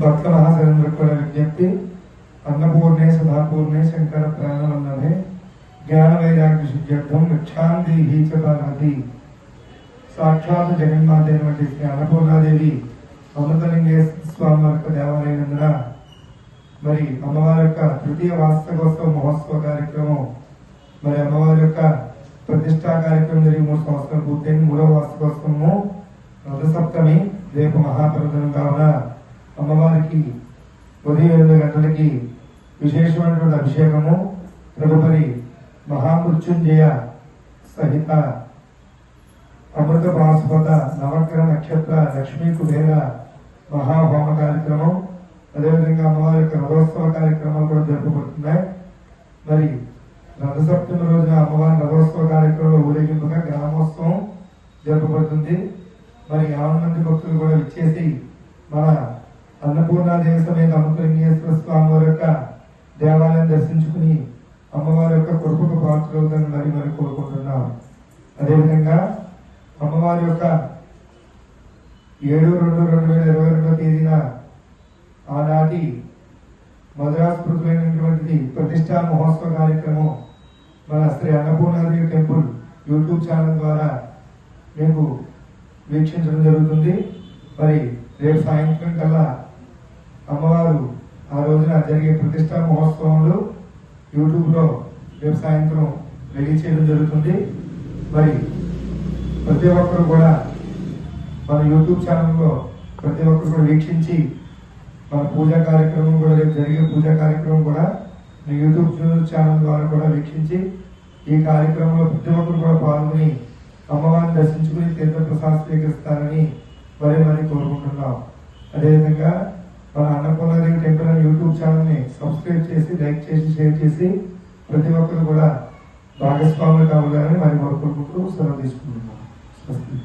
భక్త మహాశరేంద్రకు కూడా విజ్ఞప్తి అన్నపూర్ణే సదాపూర్ణే శంకర ప్రాణవల్లభే జ్ఞాన వైరాగ్య శుద్ధ్యర్థం భిక్షాంతి హీచపార్వతి సాక్షాత్ జగన్మాత అయినటువంటి శ్రీ అన్నపూర్ణాదేవి అమృతలింగేశ్వర స్వామి వారి దేవాలయం మరి అమ్మవారి యొక్క తృతీయ వార్షికోత్సవ మహోత్సవ కార్యక్రమం మరి అమ్మవారి యొక్క ప్రతిష్టా కార్యక్రమం జరిగి మూడు సంవత్సరాలు పూర్తయింది మూడవ వార్షికోత్సవము రథసప్తమి రేపు మహాపర్వదనం కావున అమ్మవారికి ఉదయం ఎనిమిది గంటలకి విశేషమైనటువంటి అభిషేకము తదుపరి మహామృత్యుంజయ సహిత అమృత భాస్పద నవగ్రహ నక్షత్ర లక్ష్మీ కుబేర మహాహోమ కార్యక్రమం అదేవిధంగా అమ్మవారి యొక్క రథోత్సవ కార్యక్రమాలు కూడా జరుపబడుతున్నాయి మరి రథసప్తమి రోజున అమ్మవారి రథోత్సవ కార్యక్రమంలో ఊరేగింపుగా గ్రామోత్సవం జరుపబడుతుంది మరి యావన మంది భక్తులు కూడా విచ్చేసి మన అన్నపూర్ణాదేవి సమేత అమృతలింగేశ్వర స్వామి వారి యొక్క దేవాలయం దర్శించుకుని అమ్మవారి యొక్క కొడుకు పాత్రవుతారని మరి మరి కోరుకుంటున్నాం. అదేవిధంగా అమ్మవారి యొక్క ఏడు రెండు రెండు వేల ఇరవై రెండో తేదీన ఆనాటి మద్రాసు పృథులైనటువంటిది ప్రతిష్టా మహోత్సవ కార్యక్రమం మన Shri Annapurnadevi temple YouTube channel ద్వారా మీకు వీక్షించడం జరుగుతుంది. మరి రేపు సాయంత్రం కల్లా అమ్మవారు ఆ రోజున జరిగే ప్రతిష్టా మహోత్సవంలో యూట్యూబ్లో రేపు సాయంత్రం రిలీజ్ చేయడం జరుగుతుంది. మరి ప్రతి ఒక్కరు కూడా మన యూట్యూబ్ ఛానల్లో ప్రతి ఒక్కరు కూడా వీక్షించి మన పూజా కార్యక్రమం కూడా రేపు జరిగే పూజా కార్యక్రమం కూడా మీ యూట్యూబ్ ఛానల్ ద్వారా కూడా వీక్షించి ఈ కార్యక్రమంలో ప్రతి ఒక్కరు కూడా పాల్గొని అమ్మవారిని దర్శించుకుని తీర్థ ప్రసాద్ స్వీకరిస్తారని మరీ మరీ కోరుకుంటున్నాం. అదేవిధంగా మన అన్నపూర్ణాదేవి టెంపుల్ అనే యూట్యూబ్ ఛానల్ని సబ్స్క్రైబ్ చేసి లైక్ చేసి షేర్ చేసి ప్రతి ఒక్కరు కూడా భాగస్వాములు కావాలని మరి కోరుకుంటూ సెలవు తీసుకుంటున్నాం. స్వస్తి.